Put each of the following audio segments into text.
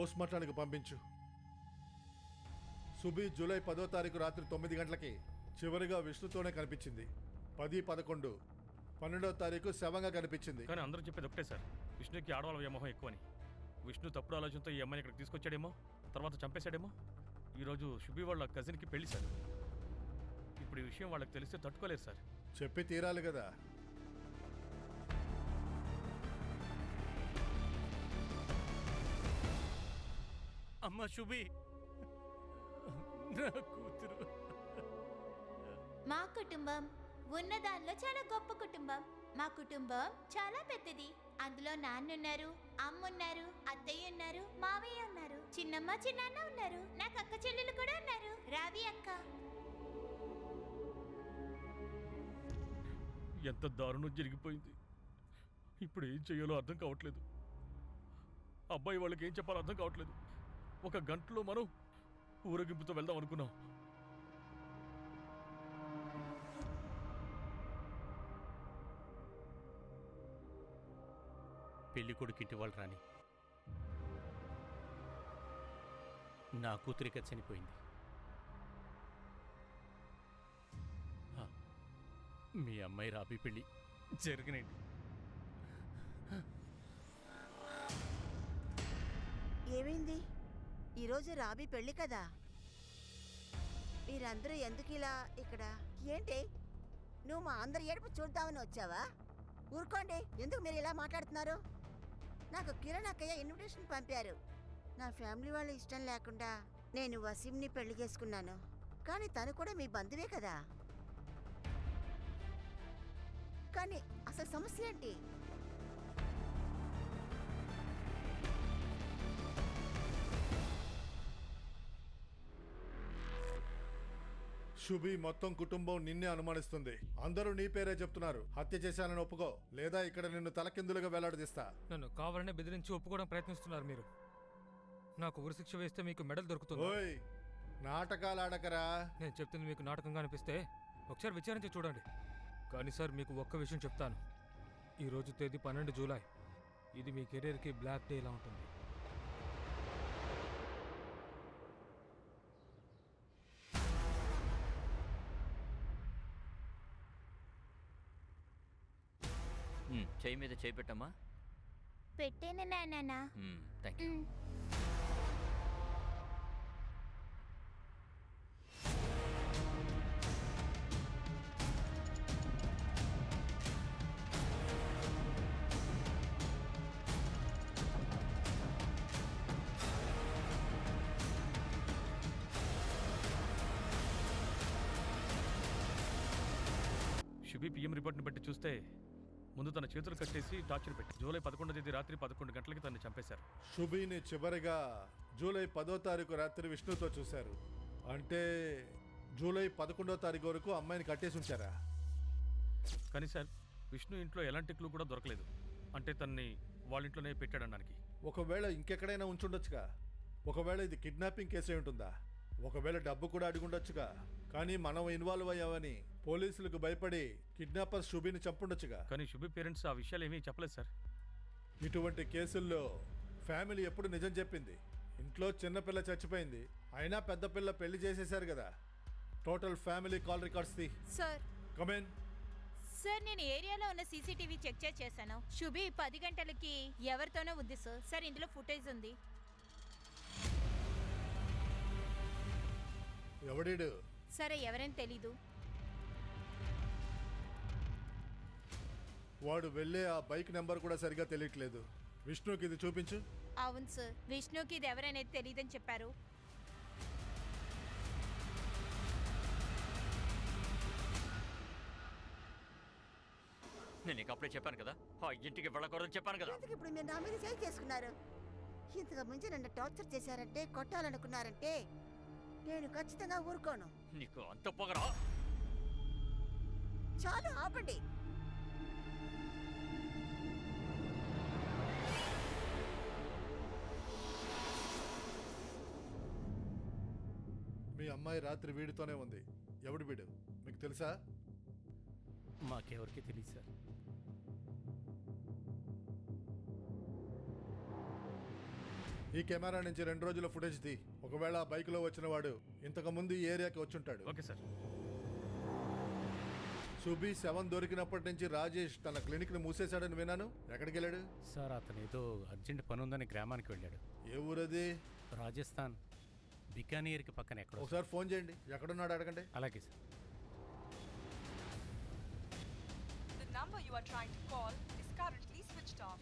Post మార్టానికి పంపించు. సుబి July పదో తారీఖు రాత్రి తొమ్మిది గంటలకి చివరిగా విష్ణుతోనే కనిపించింది. పది పదకొండు పన్నెండో తారీఖు శవంగా కనిపించింది. కానీ అందరూ చెప్పేది ఒకటే సార్. విష్ణుకి ఆడవాళ్ళ వ్యామోహం ఎక్కువని. విష్ణు తప్పుడు ఆలోచనతో ఈ అమ్మాయిని ఇక్కడికి తీసుకొచ్చాడేమో తర్వాత చంపేశాడేమో. ఈరోజు శుభి వాళ్ళ కజిన్కి పెళ్ళి సార్. ఇప్పుడు ఈ విషయం వాళ్ళకి తెలిస్తే తట్టుకోలేరు సార్. చెప్పి తీరాలి కదా. అమ్మ శుభి. నా కూతురు. మా కుటుంబం ఉన్నదానిలో చాలా గొప్ప కుటుంబం. మా కుటుంబం చాలా పెద్దది. అందులో నాన్నున్నారు అమ్మున్నారు అత్తయ్య ఉన్నారు మావయ్య ఉన్నారు చిన్నమ్మ చిన్నాన్న ఉన్నారు నాకు అక్క చెల్లెలు కూడా ఉన్నారు. రావి అక్క. ఎంత దారుణం జరిగిపోయింది. ఇప్పుడు ఏం చేయాలో అర్థం కావట్లేదు. అబ్బాయి వాళ్ళకి ఏం చెప్పాలో అర్థం కావట్లేదు. ఒక గంటలో మనం ఊరేగింపుతో వెళ్దాం అనుకున్నాం. పెళ్ళి కొడుకింటి వాళ్ళు రాని. నా కూతురిక చనిపోయింది. మీ అమ్మాయి రాబీ పెళ్ళి జరగనండి ఏమైంది? ఈరోజు రాబీ పెళ్ళి కదా. మీరందరూ ఎందుకు ఇలా ఇక్కడ? ఏంటి? నువ్వు మా అందరి ఏడుపు చూద్దామని వచ్చావా? ఊరుకోండి ఎందుకు మీరు ఇలా మాట్లాడుతున్నారు? నాకు కిరణ్ అక్కయ్య ఇన్విటేషన్ పంపారు. నా ఫ్యామిలీ వాళ్ళ ఇష్టం లేకుండా నేను వసీంని పెళ్ళి చేసుకున్నాను. కానీ తను కూడా మీ బంధువే కదా. కానీ అసలు సమస్య ఏంటి? శుభి మొత్తం కుటుంబం నిన్నే అనుమానిస్తుంది. అందరూ నీ పేరే చెప్తున్నారు. హత్య చేశానని ఒప్పుకో. లేదా ఇక్కడ నిన్ను తలకిందులుగా వేలాడదీస్తా. నన్ను కావాలనే బెదిరించి ఒప్పుకోవడం ప్రయత్నిస్తున్నారు మీరు. నాకు ఉరిశిక్ష వేస్తే మీకు మెడల్ దొరుకుతుంది? ఓయ్! నాటకాలు ఆడకరా నేను చెప్తుంది మీకు నాటకంగా అనిపిస్తే ఒకసారి విచారించి చూడండి. కానీ సార్ మీకు ఒక్క విషయం చెప్తాను. ఈ రోజు తేదీ పన్నెండు జూలై. ఇది మీ కెరీర్కి బ్లాక్ డే ఇలా ఉంటుంది. చేయి మీద చేయి పెట్టమ్మా. పెట్టేను నాన్న. Um, thank you Shubhi PM రిపోర్ట్ని బట్టి చూస్తే ముందు తన చేతులు కట్టేసి టార్చర్ పెట్టి జూలై పదకొండో తేదీ రాత్రి పదకొండు గంటలకి తను చంపేశారు. శుభిని చివరిగా జూలై పదో తారీఖు రాత్రి విష్ణుతో చూశారు. అంటే జూలై పదకొండో తారీఖు వరకు అమ్మాయిని కట్టేసి ఉంచారా? కానీ సార్ విష్ణు ఇంట్లో ఎలాంటి క్లూ కూడా దొరకలేదు. అంటే తన్ని వాళ్ళ ఇంట్లోనే పెట్టాడనడానికి. ఒకవేళ ఇంకెక్కడైనా ఉంచుండొచ్చుగా? ఒకవేళ ఇది కిడ్నాపింగ్ కేసు ఉంటుందా? ఒకవేళ డబ్బు కూడా అడిగుండొచ్చుగా కానీ మనం ఇన్వాల్వ్ అయ్యామని పోలీసులకు భయపడి కిడ్నాపర్స్ శుభిని చంపుండొచ్చుగా. కానీ శుభి పేరెంట్స్ ఆ విషయాలు ఏమీ చెప్పలేదు సార్. ఇటువంటి కేసుల్లో ఫ్యామిలీ ఎప్పుడు నిజం చెప్పింది? ఇంట్లో చిన్నపిల్ల చచ్చిపోయింది. అయినా పెద్ద పిల్ల పెళ్ళి చేసేశారు కదా. టోటల్ ఫ్యామిలీ కాల్ రికార్డ్స్ ది సార్. కమెన్ సార్ నేను ఏరియాలో ఉన్న సీసీటీవీ చెక్ చేశాను. శుభి పది గంటలకి ఎవరితోనో ఉంది సార్. సార్ ఇందులో ఫుటేజ్ ఉంది. ఎవడీడు? సరే ఎవరైనా తెలీదు. వాడు వెళ్ళే ఆ బైక్ నెంబర్ కూడా సరిగా తెలియట్లేదు. విష్ణుకి ఇది చూపించు. అవును సార్. విష్ణుకి ఇది ఎవరనేది తెలియదని చెప్పారు. నేను నీకు అప్పుడే చెప్పాను కదా. ఆ ఇంటికి వెళ్ళకూడదని చెప్పాను కదా. ఎందుకు ఇప్పుడు మీరు నా మీద చేయి చేసుకున్నారు? ఇంతకు మించి నన్ను టార్చర్ చేశారంటే కొట్టాలనుకున్నారంటే నేను ఖచ్చితంగా ఊరుకోను. నీకు అంత పొగరా? చాలు ఆపండి. అమ్మాయి రాత్రి వీడితోనే ఉంది. ఎవడు వీడు? మీకు తెలుసా? మాకెవరికి తెలియదు సార్. ఈ కెమెరా నుంచి రెండు రోజుల ఫుటేజ్ తీ. ఒకవేళ బైక్లో వచ్చిన వాడు ఇంతకుముందు ఈ ఏరియాకి వచ్చుంటాడు. Okay sir. సుబి సెవెన్ దొరికినప్పటి నుంచి రాజేష్ తన క్లినిక్ను మూసేశాడని విన్నాను. ఎక్కడికి వెళ్ళాడు? సార్ అతను ఏదో అర్జెంట్ పని ఉందని గ్రామానికి వెళ్ళాడు. ఏ ఊరది? రాజస్థాన్. బికానీర్కి పక్కన ఎక్కడో ఒకసారి ఫోన్ చేయండి. ఎక్కడున్నాడు అడగండి. అలాగే sir. The number you are trying to call is currently switched off.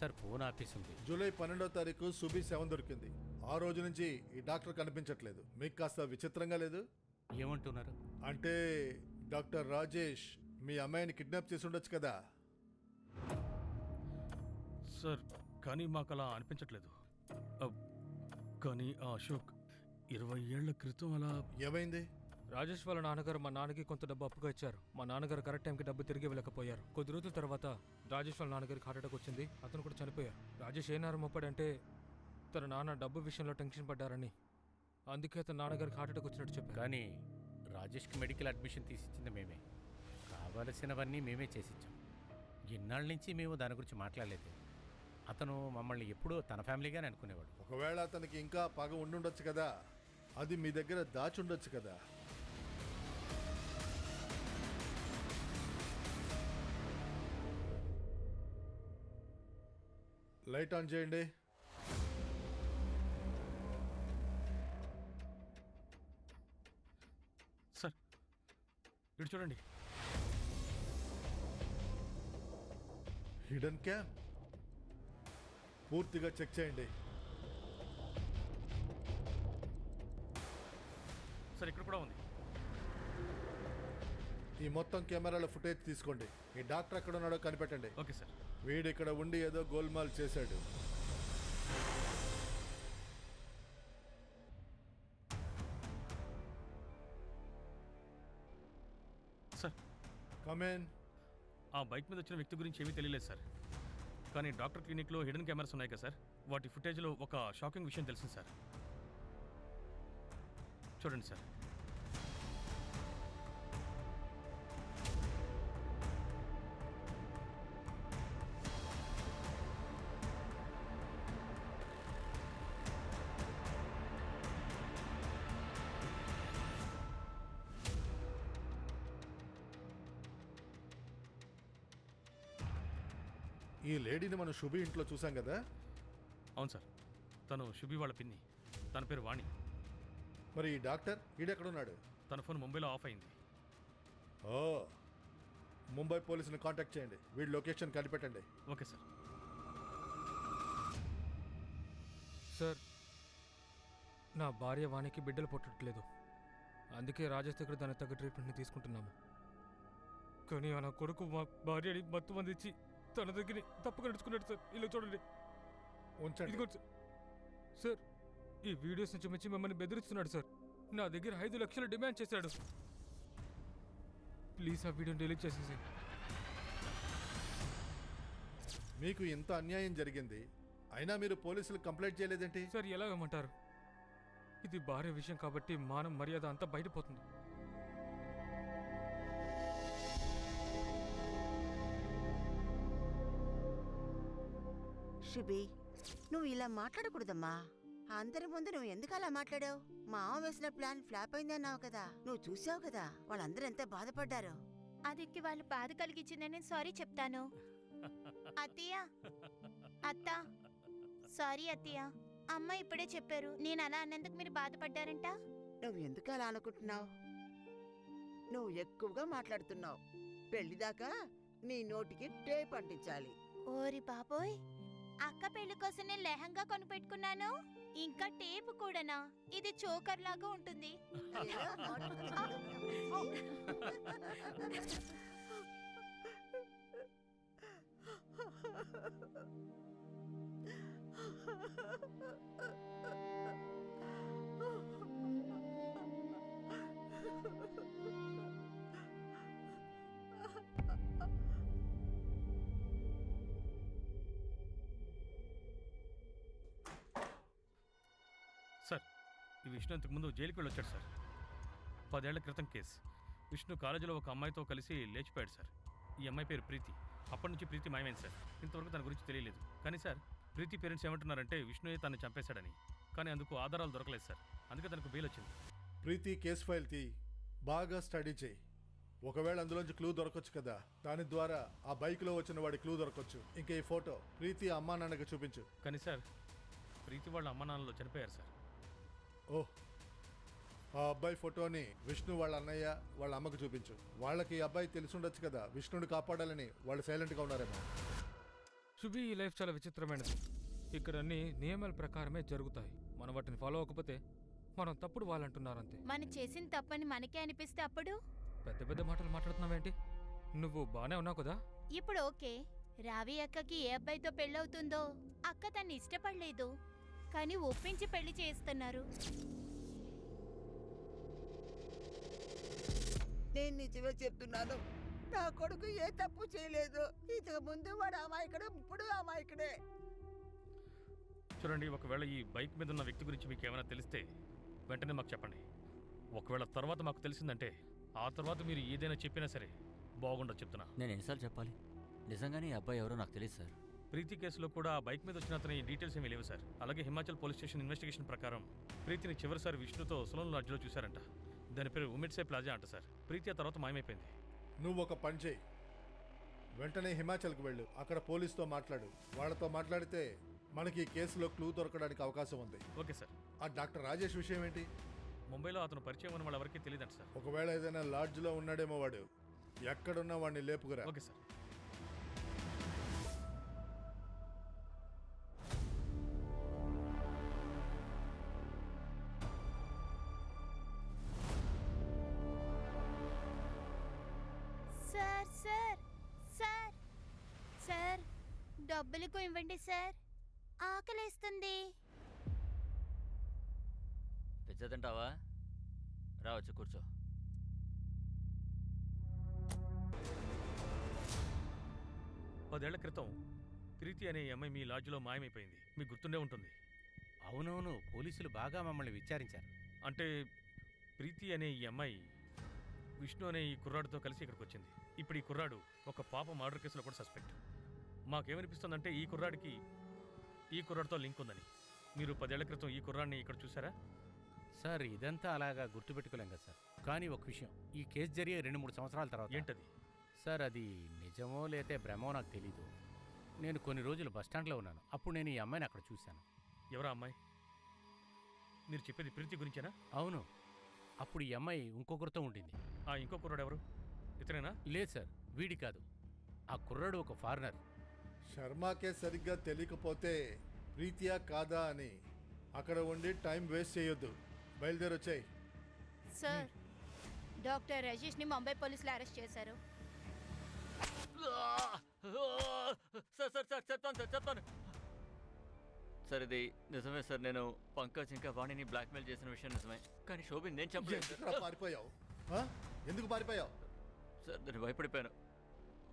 Sir phone office ఉంది. జూలై పన్నెండో తారీఖు సుబి సెవెన్ దొరికింది. ఆ రోజు నుంచి ఈ డాక్టర్ కనిపించట్లేదు. మీకు కాస్త విచిత్రంగా లేదు? ఏమంటున్నారు? అంటే డాక్టర్ రాజేష్ మీ అమ్మాయిని కిడ్నాప్ చేసి ఉండొచ్చు కదా? సార్ కానీ మాకు అలా అనిపించట్లేదు. అబ్, కానీ ఆ అశోక్ ఇరవై ఏళ్ళ క్రితం అలా ఏమైంది? రాజేష్ వాళ్ళ నాన్నగారు మా నాన్నకి కొంత డబ్బు అప్పుగా ఇచ్చారు. మా నాన్నగారు కరెక్ట్ టైంకి డబ్బు తిరిగి వెళ్ళకపోయారు కొద్ది రోజుల తర్వాత రాజేష్ వాళ్ళ నాన్నగారికి హార్ట్ అటాక్ వచ్చింది. అతను కూడా చనిపోయారు. రాజేష్ ఏ నేరం మోపాడంటే తన నాన్న డబ్బు విషయంలో టెన్షన్ పడ్డారని. అందుకే తన నాన్నగారికి హార్ట్ అటాక్ వచ్చినట్టు చెప్పారు. కానీ రాజేష్కి మెడికల్ అడ్మిషన్ తీసిచ్చింది మేమే. కావలసినవన్నీ మేమే చేసిచ్చాం. ఇన్నాళ్ళ నుంచి మేము దాని గురించి మాట్లాడలేదు. అతను మమ్మల్ని ఎప్పుడూ తన ఫ్యామిలీగానే అనుకునేవాడు. ఒకవేళ అతనికి ఇంకా పగ ఉండుండొచ్చు కదా? అది మీ దగ్గర దాచి ఉండొచ్చు కదా. లైట్ ఆన్ చేయండి. సార్ ఇటు చూడండి. Hidden cam. పూర్తిగా చెక్ చేయండి. సార్ ఇక్కడ కూడా ఉంది. ఈ మొత్తం కెమెరాల ఫుటేజ్ తీసుకోండి. ఈ డాక్టర్ ఎక్కడ ఉన్నాడో కనిపెట్టండి. Okay sir. వీడు ఇక్కడ ఉండి ఏదో గోల్మాల్ చేశాడు. సార్. కమేన్ ఆ బైక్ మీద వచ్చిన వ్యక్తి గురించి ఏమీ తెలియలేదు సార్. కానీ డాక్టర్ క్లినిక్లో హిడెన్ కెమెరాస్ ఉన్నాయి కదా సార్. వాటి ఫుటేజ్లో ఒక షాకింగ్ విషయం తెలిసింది సార్. చూడండి సార్. ఈ లేడీని మనం శుభి ఇంట్లో చూసాం కదా? అవును సార్. తను శుభి వాళ్ళ పిన్ని. తన పేరు వాణి. మరి ఈ డాక్టర్ ఈడెక్కడున్నాడు? తన ఫోన్ ముంబైలో ఆఫ్ అయింది. ఓ ముంబై పోలీసుని కాంటాక్ట్ చేయండి. వీడి లొకేషన్ కనిపెట్టండి. Okay sir. సార్ నా భార్య వానికి బిడ్డలు పుట్టట్లేదు. అందుకే రాజేష్ దగ్గర దానికి తగ్గ ట్రీట్మెంట్ని తీసుకుంటున్నాము. కానీ నా కొడుకు మా భార్యని మత్తు మంది ఇచ్చి తన దగ్గర తప్పుగా నడుచుకున్నాడు సార్. ఇలా చూడండి. ఉంచండి. సార్. సార్ ఈ వీడియోస్ నుంచి మించి మిమ్మల్ని బెదిరిస్తున్నాడు సార్. నా దగ్గర ఐదు లక్షలు డిమాండ్ చేశాడు. ప్లీజ్ ఆ వీడియోని డిలీట్ చేసేసి మీకు ఇంత అన్యాయం జరిగింది. అయినా మీరు పోలీసులకు కంప్లైంట్ చేయలేదేంటి? సార్ ఎలా ఇవ్వమంటారు ఇది భార్య విషయం కాబట్టి మానం మర్యాద అంతా బయటపోతుంది. శుభి నువ్వు ఇలా మాట్లాడకూడదమ్మా. అందరి ముందు నువ్వు ఎందుకు అలా మాట్లాడావు? మా అమ్మ వేసిన ప్లాన్ ఫ్లాప్ అయిందన్నావు కదా. నువ్వు చూసావు కదా వాళ్ళందరూ ఎంత బాధపడ్డారు. అదికి వాళ్ళు బాధ కలిగించిందని సారీ చెప్తాను. అత్తయ్య అత్త సారీ అత్తయ్య. అమ్మ ఇప్పుడే చెప్పారు నేను అలా అన్నందుకు మీరు బాధపడ్డారంట? నువ్వు ఎందుకు అలా అనుకుంటున్నావు? నువ్వు ఎక్కువగా మాట్లాడుతున్నావు. పెళ్ళిదాకా నీ నోటికి టేప్ అంటించాలి. ఓరి బాబోయ్. అక్క పెళ్ళి కోసం నేను లెహంగా కొనిపెట్టుకున్నాను. ఇంకా టేపు కూడానా? ఇది చోకర్ లాగా ఉంటుంది. ఈ విష్ణు ఇంతకుముందు జైలుకి వెళ్ళొచ్చాడు సార్. పదేళ్ళ క్రితం కేసు. విష్ణు కాలేజీలో ఒక అమ్మాయితో కలిసి లేచిపోయాడు సార్. ఈ అమ్మాయి పేరు ప్రీతి. అప్పటి నుంచి ప్రీతి మాయమైంది సార్. ఇంతవరకు తన గురించి తెలియలేదు. కానీ సార్ ప్రీతి పేరెంట్స్ ఏమంటున్నారంటే విష్ణుయే తను చంపేశాడని. కానీ అందుకు ఆధారాలు దొరకలేదు సార్. అందుకే తనకు బెయిల్ వచ్చింది. ప్రీతి కేసు ఫైల్ తీ. బాగా స్టడీ చేయి. ఒకవేళ అందులోంచి క్లూ దొరకొచ్చు కదా దాని ద్వారా ఆ బైక్లో వచ్చిన వాడి క్లూ దొరకొచ్చు. ఇంకా ఈ ఫోటో ప్రీతి అమ్మా నాన్నకి చూపించు. కానీ సార్ ప్రీతి వాళ్ళ అమ్మ నాన్నలు చనిపోయారు సార్. ఓ ఆ అబ్బాయి ఫోటోని విష్ణు వాళ్ళ అన్నయ్య వాళ్ళ అమ్మకు చూపించు. వాళ్ళకి ఈ అబ్బాయి తెలిసుండొచ్చు కదా విష్ణుని కాపాడాలని వాళ్ళు సైలెంట్గా ఉన్నారేమో. శుభి ఈ లైఫ్ చాలా విచిత్రమైనది. ఇక్కడ అన్ని నియమాల ప్రకారమే జరుగుతాయి. మనం వాటిని ఫాలో అవ్వకపోతే మనం తప్పుడు వాళ్ళంటున్నారంతే. మనం చేసిన తప్పని మనకే అనిపిస్తే అప్పుడు? పెద్ద పెద్ద మాటలు మాట్లాడుతున్నావేంటి? నువ్వు బానే ఉన్నావు కదా? ఇప్పుడు ఓకే. రావి అక్కకి ఏ అబ్బాయితో పెళ్ళవుతుందో అక్క తన్ని ఇష్టపడలేదు. కానీ ఒప్పించి పెళ్ళి చేస్తున్నారు నేను నిజమే చెప్తున్నాను. నా కొడుకు ఏ తప్పు చేయలేదు. ఇంతకు ముందు వాడు అమాయకుడు ఇప్పుడు అమాయకుడే. చూడండి ఒకవేళ ఈ బైక్ మీద ఉన్న వ్యక్తి గురించి మీకు ఏమైనా తెలిస్తే వెంటనే మాకు చెప్పండి. ఒకవేళ తర్వాత మాకు తెలిసిందంటే ఆ తర్వాత మీరు ఏదైనా చెప్పినా సరే బాగుండదు చెప్తున్నా. నేను ఎన్నిసార్లు చెప్పాలి? నిజంగానే ఈ అబ్బాయి ఎవరో నాకు తెలియదు సార్. ప్రీతి కేసులో కూడా బైక్ మీద వచ్చిన అతని డీటెయిల్స్ ఏమీ లేవు సార్. అలాగే హిమాచల్ పోలీస్ స్టేషన్ ఇన్వెస్టిగేషన్ ప్రకారం ప్రీతిని చివరిసారి విష్ణుతో సులం లాడ్జ్లో చూశారంట. దాని పేరు ఉమిడ్సే ప్లాజా అంట సార్. ప్రీతి ఆ తర్వాత మాయమైపోయింది. నువ్వు ఒక పని చేయి. వెంటనే హిమాచల్కి వెళ్ళు. అక్కడ పోలీస్తో మాట్లాడు. వాళ్ళతో మాట్లాడితే మనకి ఈ కేసులో క్లూ దొరకడానికి అవకాశం ఉంది. Okay sir. ఆ డాక్టర్ రాజేష్ విషయం ఏంటి? ముంబైలో అతను పరిచయం ఉన్న వాళ్ళు ఎవరికీ తెలియదంట సార్. ఒకవేళ ఏదైనా లాడ్జ్లో ఉన్నాడేమో వాడు. ఎక్కడున్నా వాడిని లేపుకురా. Okay sir. డబ్బులకు ఇవ్వండి సార్. ఆకలేస్తుంది. పిజ్జా తింటావా? రావచ్చు కూర్చో. పదేళ్ళ క్రితం ప్రీతి అనే ఈ అమ్మాయి మీ లాడ్జ్లో మాయమైపోయింది. మీకు గుర్తుండే ఉంటుంది. అవునవును పోలీసులు బాగా మమ్మల్ని విచారించారు. అంటే ప్రీతి అనే ఈ అమ్మాయి విష్ణు అనే ఈ కుర్రాడితో కలిసి ఇక్కడికి వచ్చింది. ఇప్పుడు ఈ కుర్రాడు ఒక పాప మర్డర్ కేసులో కూడా సస్పెక్ట్. మాకేమనిపిస్తుందంటే ఈ కుర్రాడికి ఈ కుర్రాడితో లింక్ ఉందని. మీరు పదేళ్ళ క్రితం ఈ కుర్రాడిని ఇక్కడ చూసారా? సార్ ఇదంతా అలాగా గుర్తుపెట్టుకోలేం కదా సార్. కానీ ఒక విషయం ఈ కేసు జరిగే రెండు మూడు సంవత్సరాల తర్వాత ఏంటది? సార్ అది నిజమో లేతే భ్రమో నాకు తెలీదు. నేను కొన్ని రోజులు బస్టాండ్లో ఉన్నాను. అప్పుడు నేను ఈ అమ్మాయిని అక్కడ చూశాను. ఎవరా అమ్మాయి? మీరు చెప్పేది ప్రీతి గురించేనా? అవును. అప్పుడు ఈ అమ్మాయి ఇంకొకరితో ఉండింది. ఆ ఇంకో కుర్రాడు ఎవరు? ఇతనేనా? లేదు సార్ వీడి కాదు. ఆ కుర్రాడు ఒక ఫారినర్. శర్మాకే సరిగ్గా తెలియకపోతే ప్రీతియా కాదా అని. అక్కడ ఉండి టైం వేస్ట్ చేయొద్దు. బయలుదేరొచ్చాయి. సార్ డాక్టర్ రజేష్ని ముంబై పోలీసులు అరెస్ట్ చేశారు. సార్ సార్ సార్ చెప్తాను సార్ చెప్తాను. సార్ ఇది నిజమే సార్ నేను పంకజ్ ఇంకా వాణిని బ్లాక్మెయిల్ చేసిన విషయం నిజమే. కానీ శోభిన్ నేను చెప్పలేదు. ఎందుకురా పారిపోయావు? ఆ? ఎందుకు పారిపోయావు? సార్ నేను భయపడిపోయాను.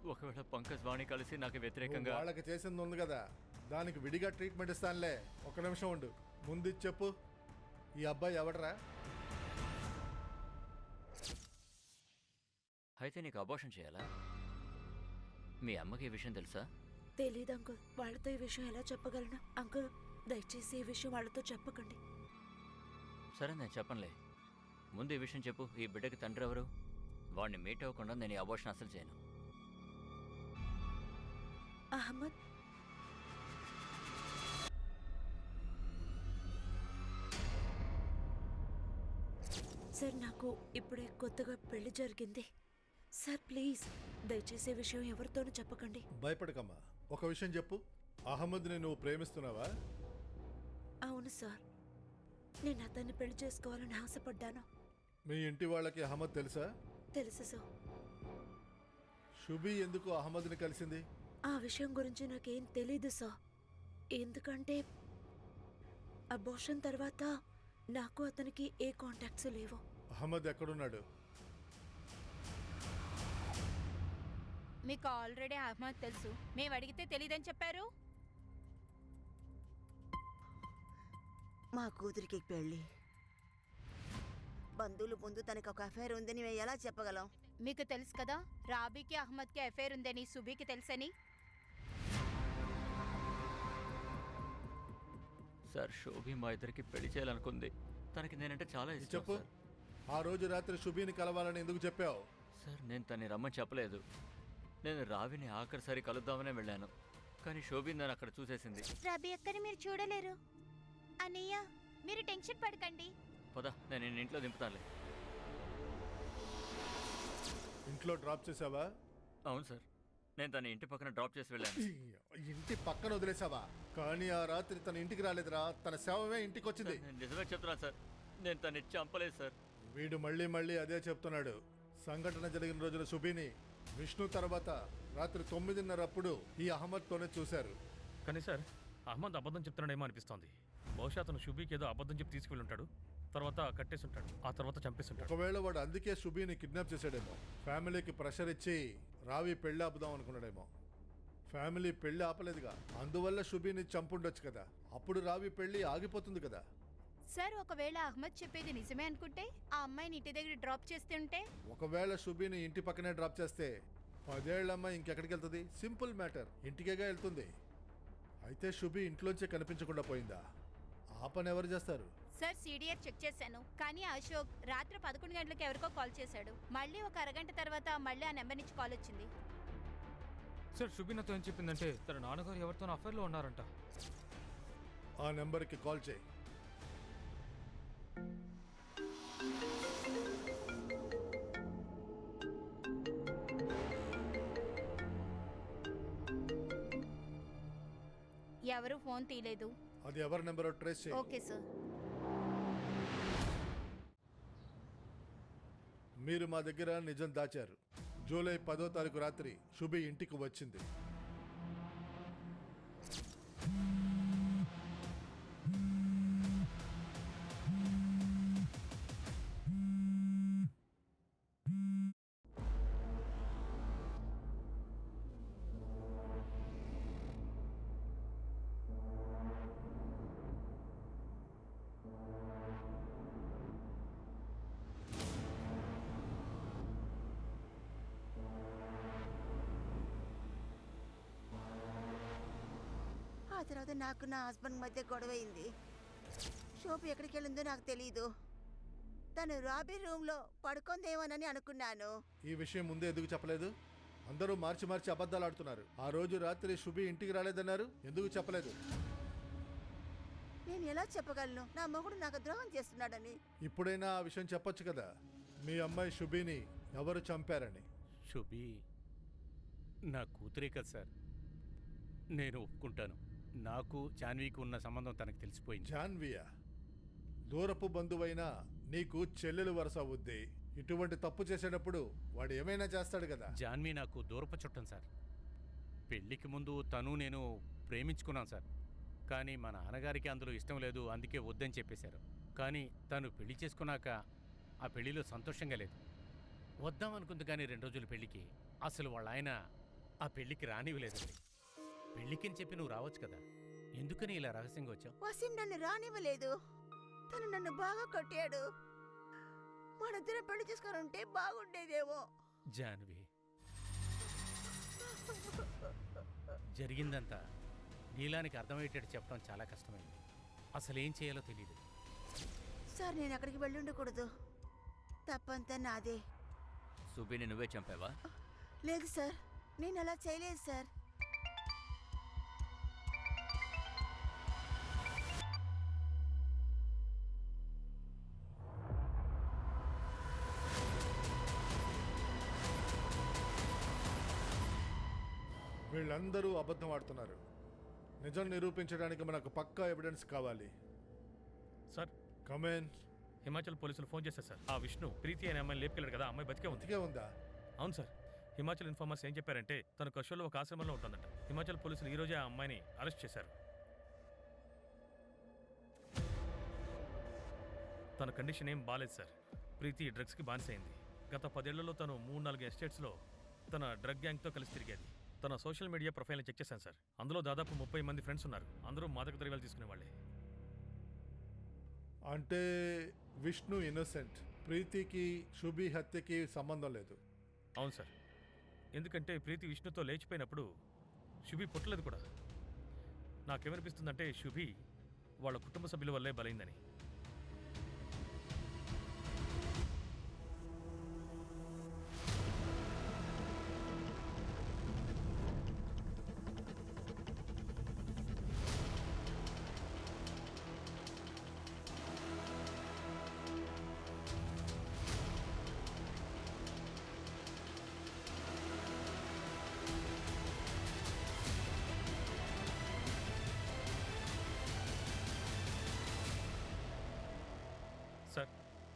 ఒకవేళ పంకజ్ వాణి కలిసి నాకు వ్యతిరేకంగా వాళ్ళకి చేసింది ఉంది కదా. దానికి విడిగా ట్రీట్మెంట్ ఇస్తానులే. ఒక నిమిషం ఉండు. ముందు చెప్పు. ఈ అబ్బాయి ఎవడరా? అయితే నీకు అబోషన్ చేయాలా? మీ అమ్మకి ఈ విషయం తెలుసా? తెలీదు అంకుల్ వాళ్ళతో ఈ విషయం ఎలా చెప్పగలను? అంకుల్ దయచేసి ఈ విషయం వాళ్ళతో చెప్పకండి. సరే నేను చెప్పనులే. ముందు ఈ విషయం చెప్పు. ఈ బిడ్డకి తండ్రి ఎవరు? వాడిని మీట్ అవ్వకుండా నేను ఈ అబోషన్ అసలు చేయను. అహ్మద్. సార్ నాకు ఇప్పుడే కొత్తగా పెళ్ళి జరిగింది. సార్ ప్లీజ్ దయచేసి విషయం ఎవరితోనూ చెప్పకండి. భయపడకమ్మా. ఒక విషయం చెప్పు. అహ్మద్ని నువ్వు ప్రేమిస్తున్నావా? అవును సార్. నేను అతన్ని పెళ్ళి చేసుకోవాలని ఆశపడ్డాను. మీ ఇంటి వాళ్ళకి అహ్మద్ తెలుసా? తెలుసు సార్. షుబీ ఎందుకు అహ్మద్ని కలిసింది? ఆ విషయం గురించి నాకేం తెలీదు సార్. ఎందుకంటే అబోషన్ తర్వాత నాకు అతనికి ఏ కాంటాక్ట్స్ లేవు. అహ్మద్ ఎక్కడున్నాడు? మీకు ఆల్రెడీ అహ్మద్ తెలుసు. మేము అడిగితే తెలియదని చెప్పారు? మా కూతురికి పెళ్ళి. బంధువులు ముందు తనకు ఒక అఫైర్ ఉందని మేము ఎలా చెప్పగలం? మీకు తెలుసు కదా రాబీకి అహ్మద్కి అఫైర్ ఉందని సుబీకి తెలుసని? సార్ శోభి మా ఇద్దరికి పెళ్ళి చేయాలనుకుంది. తనకి నేనంటే చాలా ఇష్టం చెప్పు. సార్. ఆ రోజు రాత్రి శుభిని కలవాలని ఎందుకు చెప్పావు? సార్ నేను తన్ని రమ్మని చెప్పలేదు. నేను రావిని ఆఖరిసారి కలుద్దామనే వెళ్ళాను. కానీ శోభి నన్ను అక్కడ చూసేసింది. రబీ అక్కని మీరు చూడలేరు. అన్నయ్య మీరు టెన్షన్ పడకండి. పద నేను నిన్ను ఇంట్లో దింపుతానులే. ఇంట్లో డ్రాప్ చేసావా? అవును సార్. నేను తన ఇంటి పక్కన డ్రాప్ చేసి వెళ్ళాను. ఇంటి పక్కన వదిలేసావా? కానీ ఆ రాత్రి తన ఇంటికి రాలేదురా. తన శవమే ఇంటికి వచ్చింది. నేను నిజమే చెప్తున్నాను సార్. నేను తన్ని చంపలేదు సార్. వీడు మళ్ళీ మళ్ళీ అదే చెప్తున్నాడు. సంఘటన జరిగిన రోజున శుభిని విష్ణు తర్వాత రాత్రి తొమ్మిదిన్నరప్పుడు ఈ అహ్మద్తోనే చూశారు. కానీ సార్ అహ్మద్ అబద్ధం చెప్తున్నాడేమో అనిపిస్తోంది. బహుశా అతను షుబీకి ఏదో అబద్ధం చెప్పి తీసుకువెళ్ళి ఉంటాడు. తర్వాత కట్టేసి ఉంటాడు ఆ తర్వాత చంపేసి ఉంటాడు ఒకవేళ వాడు అందుకే శుభిని కిడ్నాప్ చేశాడేమో. ఫ్యామిలీకి ప్రెషర్ ఇచ్చి రావి పెళ్ళి ఆపుదాం అనుకున్నాడేమో. ఫ్యామిలీ పెళ్ళి ఆపలేదుగా. అందువల్ల శుభిని చంపుండొచ్చు కదా. అప్పుడు రావి పెళ్ళి ఆగిపోతుంది కదా. సార్ ఒకవేళ అహ్మద్ చెప్పేది నిజమే అనుకుంటే ఆ అమ్మాయిని ఇంటి దగ్గర డ్రాప్ చేస్తుంటే? ఒకవేళ శుభిని ఇంటి పక్కనే డ్రాప్ చేస్తే పదేళ్ళమ్మ ఇంకెక్కడికి వెళ్తుంది? Simple matter. ఇంటికేగా వెళ్తుంది. అయితే శుభి ఇంట్లోంచే కనిపించకుండా పోయిందా? ఆ పని ఎవరు చేస్తారు? సార్ సీడీఆర్ చెక్ చేశాను. కానీ అశోక్ రాత్రి పదకొండు గంటలకు ఎవరికో కాల్ చేశాడు. మళ్ళీ ఒక అరగంట తర్వాత మళ్ళీ ఆ నెంబర్ నుంచి కాల్ వచ్చింది. సార్ శుభి నాతో ఏం చెప్పిందంటే తన నాన్నగారు ఎవరితో అఫైర్లో ఉన్నారంట. ఆ నెంబర్కి కాల్ చేయి. ఎవరు ఫోన్ తీయలేదు. అది ఎవరి నెంబరో ట్రేస్ చేయి. Okay sir. మీరు మా దగ్గర నిజం దాచారు. జూలై పదో తారీఖు రాత్రి శుభి ఇంటికి వచ్చింది. నాకు నా హస్బెండ్ మధ్య గొడవ అయింది. షోపు ఎక్కడికి వెళ్ళిందో నాకు తెలియదు తను రాబీ రూమ్లో పడుకుందేమోనని అనుకున్నాను. ఈ విషయం ముందే ఎందుకు చెప్పలేదు? అందరూ మార్చి మార్చి అబద్ధాలు ఆడుతున్నారు. ఆ రోజు రాత్రి శుభి ఇంటికి రాలేదన్నారు. ఎందుకు చెప్పలేదు? నేను ఎలా చెప్పగలను? నా మొగుడు నాకు ద్రోహం చేస్తున్నాడని. ఇప్పుడైనా ఆ విషయం చెప్పొచ్చు కదా? మీ అమ్మాయి శుభిని ఎవరు చంపారని? శుభి నా కూతురే కదా సార్. నేను ఒప్పుకుంటాను. నాకు జాన్వీకి ఉన్న సంబంధం తనకు తెలిసిపోయింది. జాన్వియా దూరపు బంధువైనా నీకు చెల్లెలు వరుస అవుద్ది. ఇటువంటి తప్పు చేసేటప్పుడు వాడు ఏమైనా చేస్తాడు కదా? జాన్వీ నాకు దూరపు చుట్టం సార్. పెళ్ళికి ముందు తను నేను ప్రేమించుకున్నాం సార్. కానీ మా నాన్నగారికి అందులో ఇష్టం లేదు అందుకే వద్దని చెప్పేశారు. కానీ తను పెళ్ళి చేసుకున్నాక ఆ పెళ్ళిలో సంతోషంగా లేదు. వద్దాం అనుకుంది కానీ రెండు రోజుల పెళ్ళికి. అసలు వాళ్ళ ఆయన ఆ పెళ్ళికి రానివ్వలేదండి. పెళ్ళికని చెప్పి నువ్వు రావచ్చు కదా? ఎందుకని ఇలా రహస్యంగా వచ్చావు? వసీం నన్ను రానివ్వలేదు. తను నన్ను బాగా కొట్టాడు. మనిద్దరం పెళ్ళి చేసుకొని ఉంటే బాగుండేదేమో. జాన్వి జరిగిందంతా నీలానికి అర్థమయ్యేటట్టు చెప్పడం చాలా కష్టమైంది. అసలు ఏం చేయాలో తెలియదు సార్ నేను అక్కడికి వెళ్ళి ఉండకూడదు. తప్పంతా నాదే. సుబిని నువ్వే చంపావా? లేదు సార్ నేను అలా చేయలేదు సార్. వీళ్ళందరూ అబద్ధం ఆడుతున్నారు. నిజం నిరూపించడానికి మనకు పక్కా ఎవిడెన్స్ కావాలి. సార్. కమేన్ హిమాచల్ పోలీసులు ఫోన్ చేశారు సార్. ఆ విష్ణు ప్రీతి అనే అమ్మాయిని లేపుకెళ్ళాడు కదా ఆ అమ్మాయి బతికే ఉంది. ఉందా? అవును సార్. హిమాచల్ ఇన్ఫార్మర్స్ ఏం చెప్పారంటే తన కషోలో ఒక ఆశ్రమంలో ఉంటుందంట. హిమాచల్ పోలీసులు ఈ రోజే ఆ అమ్మాయిని అరెస్ట్ చేశారు. తన కండిషన్ ఏం బాలేదు సార్. ప్రీతి డ్రగ్స్కి బానిసైంది. గత పదేళ్ళలో తను మూడు నాలుగు ఎస్టేట్స్లో తన డ్రగ్ గ్యాంగ్తో కలిసి తిరిగేది తన సోషల్ మీడియా ప్రొఫైల్ని చెక్ చేశాను సార్. అందులో దాదాపు ముప్పై మంది ఫ్రెండ్స్ ఉన్నారు. అందరూ మాదక ద్రవ్యాలు తీసుకునే వాళ్ళే. అంటే విష్ణు ఇన్నోసెంట్. ప్రీతికి శుభి హత్యకి సంబంధం లేదు. అవును సార్. ఎందుకంటే ప్రీతి విష్ణుతో లేచిపోయినప్పుడు శుభి పుట్టలేదు కూడా. నాకేమనిపిస్తుందంటే శుభి వాళ్ళ కుటుంబ సభ్యుల వల్లే బలైందని.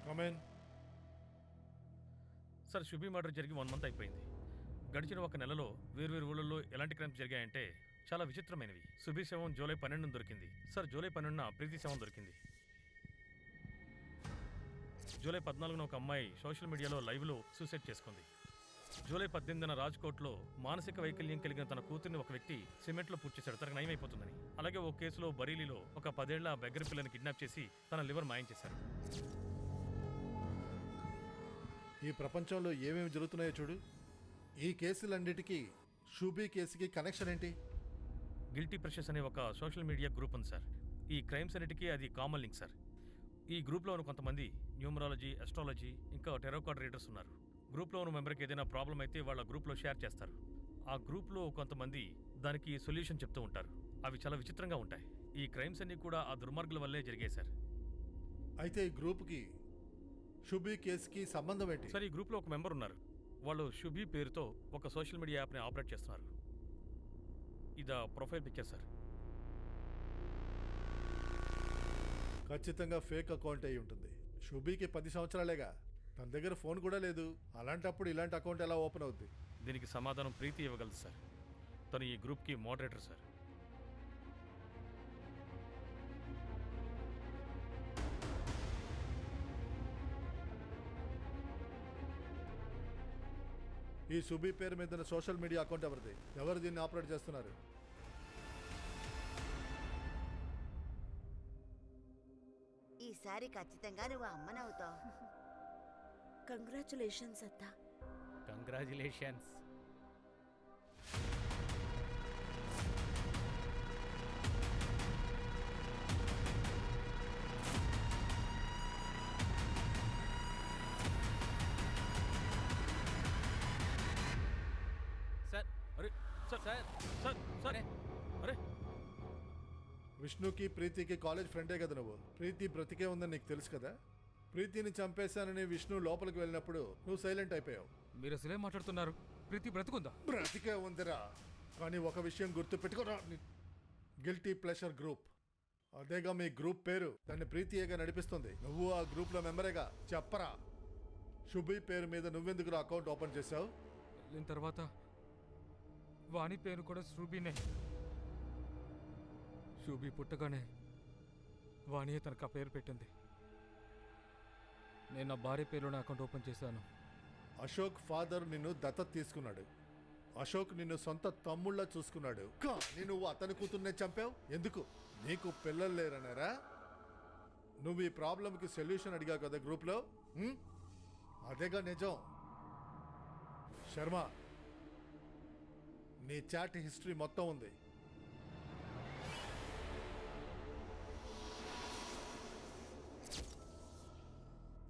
Come on sir Shubhi murder జరిగి వన్ మంత్ అయిపోయింది. గడిచిన ఒక నెలలో వేర్వేరు ఊళ్ళల్లో ఎలాంటి క్రైమ్స్ జరిగాయంటే చాలా విచిత్రమైనవి. సుభీ శవం జూలై పన్నెండున దొరికింది. సార్ జూలై పన్నెండున ప్రీతి శవం దొరికింది. జూలై పద్నాలుగున ఒక అమ్మాయి సోషల్ మీడియాలో లైవ్లో సూసైడ్ చేసుకుంది. జూలై పద్దెనిమిదిన రాజ్కోట్లో మానసిక వైకల్యం కలిగిన తన కూతుర్ని ఒక వ్యక్తి సిమెంట్లో పూర్తి తనకు నయమైపోతుందని. అలాగే ఓ కేసులో బరీలీలో ఒక పదేళ్ళ బెగ్గర పిల్లని కిడ్నాప్ చేసి తన లివర్ మాయం చేశారు. ఈ ప్రపంచంలో ఏమేమి జరుగుతున్నాయో చూడు. ఈ కేసులన్నిటికీ షూబీ కేసుకి కనెక్షన్ ఏంటి? గిల్టీ ప్రెషర్స్ అనే ఒక సోషల్ మీడియా గ్రూప్ ఉంది సార్. ఈ క్రైమ్స్ అన్నిటికీ అది కామన్ లింక్ సార్. ఈ గ్రూప్లో ఉన్న కొంతమంది న్యూమరాలజీ అస్ట్రాలజీ ఇంకా టెరోకార్డ్ రీడర్స్ ఉన్నారు. గ్రూప్లో ఉన్న మెంబర్కి ఏదైనా ప్రాబ్లం అయితే వాళ్ళ గ్రూప్లో షేర్ చేస్తారు. ఆ గ్రూప్లో కొంతమంది దానికి సొల్యూషన్ చెప్తూ ఉంటారు. అవి చాలా విచిత్రంగా ఉంటాయి. ఈ క్రైమ్స్ అన్నీ కూడా ఆ దుర్మార్గుల వల్లే జరిగాయి సార్. అయితే ఈ గ్రూప్కి షుబీ కేసుకి సంబంధం ఏంటి? సార్ ఈ గ్రూప్లో ఒక మెంబర్ ఉన్నారు. వాళ్ళు షుబీ పేరుతో ఒక సోషల్ మీడియా యాప్ని ఆపరేట్ చేస్తున్నారు. ఇదా ప్రొఫైల్ పిక్చర్ సార్. ఖచ్చితంగా ఫేక్ అకౌంట్ అయి ఉంటుంది. షుబీకి పది సంవత్సరాలేగా. తన దగ్గర ఫోన్ కూడా లేదు. అలాంటప్పుడు ఇలాంటి అకౌంట్ ఎలా ఓపెన్ అవుద్ది? దీనికి సమాధానం ప్రీతి ఇవ్వగలదు సార్. తను ఈ గ్రూప్కి మోడరేటర్ సార్. ఈ సుబీ పేరు మీద ఉన్న సోషల్ మీడియా అకౌంట్ ఎవరిది? ఎవరు దీన్ని ఆపరేట్ చేస్తున్నారు? ఈసారి ఖచ్చితంగా నువ్వు అమ్మనవుతావు. కంగ్రాచులేషన్స్ అత్త. కంగ్రాచులేషన్స్ విష్ణుకి ప్రీతికి కాలేజ్ ఫ్రెండే కదా నువ్వు? ప్రీతి బ్రతికే ఉందని నీకు తెలుసు కదా? ప్రీతిని చంపేశానని విష్ణు లోపలికి వెళ్ళినప్పుడు నువ్వు సైలెంట్ అయిపోయావు. మీరు అసలే మాట్లాడుతున్నారు? ప్రీతి బ్రతుకుందా? బ్రతికే ఉందిరా. కానీ ఒక విషయం గుర్తు పెట్టుకోరా గిల్టీ ప్లెషర్ గ్రూప్ అదేగా మీ గ్రూప్ పేరు. దాన్ని ప్రీతియేగా నడిపిస్తుంది. నువ్వు ఆ గ్రూప్లో మెంబరేగా చెప్పరా. శుభి పేరు మీద నువ్వెందుకు అకౌంట్ ఓపెన్ చేసావు వెళ్ళిన తర్వాత వాణి పేరు కూడా శృబినే శుభి పుట్టగానే వాణియే తనకు ఆ పేరు పెట్టింది. నేను నా భార్య పేరున అకౌంట్ ఓపెన్ చేశాను. అశోక్ ఫాదర్ నిన్ను దత్తత తీసుకున్నాడు. అశోక్ నిన్ను సొంత తమ్ముళ్ళ చూసుకున్నాడు. కానీ నువ్వు అతని కూతుర్నే చంపావు? ఎందుకు? నీకు పిల్లలు లేరన్నారా నువ్వు ఈ ప్రాబ్లంకి సొల్యూషన్ అడిగావు కదా గ్రూప్లో? అదేగా నిజం. శర్మ నీ చాట్ హిస్టరీ మొత్తం ఉంది.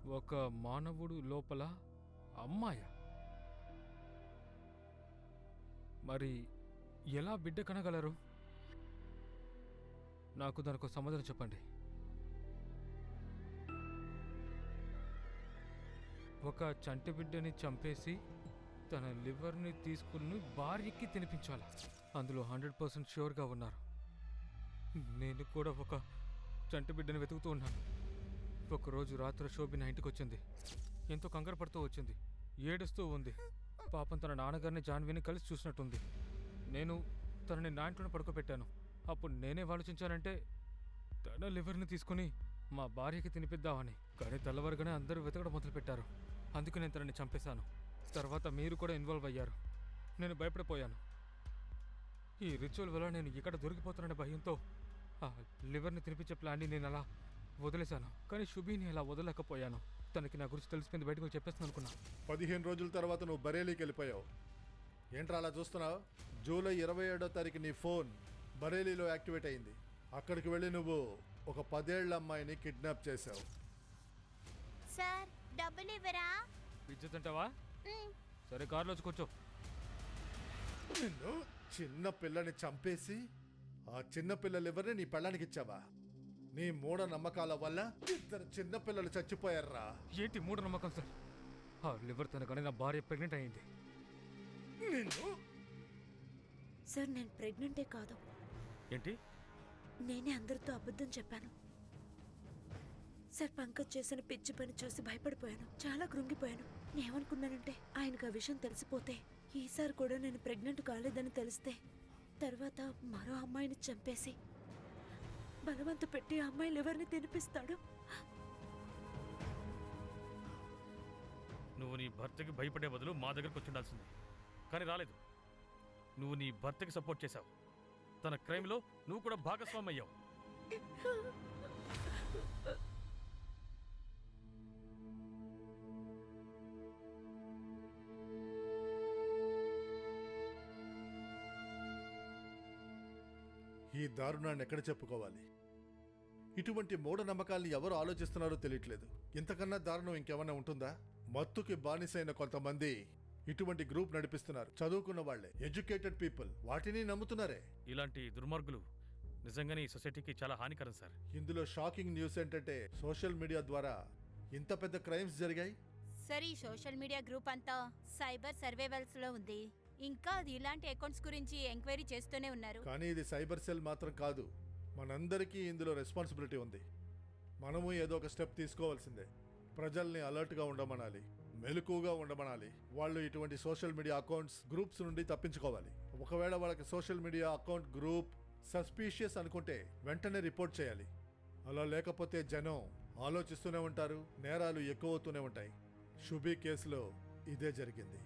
ఒక మానవుడు లోపల అమ్మాయ. మరి ఎలా బిడ్డ కనగలరు? నాకు దానికి సమాధానం చెప్పండి. ఒక చంటి బిడ్డని చంపేసి తన లివర్ని తీసుకుని భార్యకి తినిపించాలి. అందులో హండ్రెడ్ పర్సెంట్ ష్యూర్గా ఉన్నారు. నేను కూడా ఒక చంటి బిడ్డని వెతుకుతూ ఉన్నాను. ఒకరోజు రాత్రి శోభిన ఇంటికి వచ్చింది ఎంతో కంగారు పడుతూ వచ్చింది. ఏడుస్తూ ఉంది. పాపం తన నాన్నగారిని జాన్వీని కలిసి చూసినట్టుంది. నేను తనని నా ఇంట్లోనే పడుకోబెట్టాను. అప్పుడు నేనే ఆలోచించానంటే తన లివర్ని తీసుకుని మా భార్యకి తినిపిద్దామని. కానీ తెల్లవారుగానే అందరూ వెతకడం మొదలుపెట్టారు. అందుకు నేను తనని చంపేశాను. తర్వాత మీరు కూడా ఇన్వాల్వ్ అయ్యారు. నేను భయపడిపోయాను. ఈ రిచువల్ వల్ల నేను ఎక్కడ దొరికిపోతాననే భయంతో ఆ లివర్ని తినిపించే ప్లాన్ని నేను అలా వదిలేశాను. కానీ శుభిని అలా వదలలేకపోయాను. తనకి నా గురించి తెలిసిపోయింది బయటకు చెప్పేస్తాను అనుకున్నా. పదిహేను రోజుల తర్వాత నువ్వు బరేలీకి వెళ్ళిపోయావు. ఏంట్రా అలా చూస్తున్నావు? జూలై ఇరవై ఏడో తారీఖు నీ ఫోన్ బరేలీలో యాక్టివేట్ అయింది. అక్కడికి వెళ్ళి నువ్వు ఒక పదేళ్ళ అమ్మాయిని కిడ్నాప్ చేశావు. సార్ డబ్బులు ఇవ్వరా? తింటావా మ్, సరే కారులో వచ్చి కూర్చో. నిన్ను చిన్న పిల్లని చంపేసి ఆ చిన్న పిల్లలు ఎవరిని నీ పెళ్ళానికి ఇచ్చావా? నీ మూఢ నమ్మకాల వల్ల ఇద్దరు చిన్న పిల్లలు చచ్చిపోయారా? ఏంటి మూఢ నమ్మకం సార్? ఆ లివర్ తినగానే నా భార్య ప్రెగ్నెంట్ అయింది. నిన్ను? సార్ నేను ప్రెగ్నెంటే కాదు. ఏంటి? నేనే అందరితో అబద్ధం చెప్పాను. సార్ పంకజ్ చేసిన పిచ్చి పని చూసి భయపడిపోయాను. చాలా కృంగిపోయాను. నేనేమనుకున్నానంటే ఆయనకు ఆ విషయం తెలిసిపోతే ఈసారి కూడా నేను ప్రెగ్నెంట్ కాలేదని తెలిస్తే తర్వాత మరో అమ్మాయిని చంపేసి బలవంత పెట్టి అమ్మాయిలు ఎవరిని తినిపిస్తాడు? నువ్వు నీ భర్తకి భయపడే బదులు మా దగ్గరకు వచ్చి ఉండాల్సింది. కానీ రాలేదు. నువ్వు నీ భర్తకి సపోర్ట్ చేశావు. తన క్రైమ్లో నువ్వు కూడా భాగస్వామి అయ్యావు దారుణాన్ని ఎక్కడ చెప్పుకోవాలి? ఇటువంటి మూఢనమ్మకాల్ని ఎవరు ఆలోచిస్తున్నారో తెలియట్లేదు. ఇంతకన్నా దారుణం ఇంకేమన్నా ఉంటుందా? మత్తుకి బానిసైన కొంతమంది ఇటువంటి గ్రూప్ నడిపిస్తున్నారు. చదువుకున్న వాళ్ళే ఎడ్యుకేటెడ్ పీపుల్ వాటిని నమ్ముతున్నారే? ఇలాంటి దుర్మార్గులు నిజంగానే ఈ సొసైటీకి చాలా హానికరం సార్. ఇందులో షాకింగ్ న్యూస్ ఏంటంటే సోషల్ మీడియా ద్వారా ఇంత పెద్ద క్రైమ్స్ జరిగాయి? సార్ సోషల్ మీడియా గ్రూప్ అంతా సైబర్ సర్వేవెల్స్లో ఉంది. ఇంకా అది ఇలాంటి అకౌంట్స్ గురించి ఎంక్వైరీ చేస్తూనే ఉన్నారు. కానీ ఇది సైబర్ సెల్ మాత్రం కాదు. మనందరికీ ఇందులో రెస్పాన్సిబిలిటీ ఉంది. మనము ఏదో ఒక స్టెప్ తీసుకోవాల్సిందే. ప్రజల్ని అలర్ట్గా ఉండమనాలి మెలకుగా ఉండమనాలి. వాళ్ళు ఇటువంటి సోషల్ మీడియా అకౌంట్స్ గ్రూప్స్ నుండి తప్పించుకోవాలి. ఒకవేళ వాళ్ళకి social media account group suspicious అనుకుంటే వెంటనే రిపోర్ట్ చేయాలి. అలా లేకపోతే జనం ఆలోచిస్తూనే ఉంటారు నేరాలు ఎక్కువ అవుతూనే ఉంటాయి షుబీ కేసులో ఇదే జరిగింది.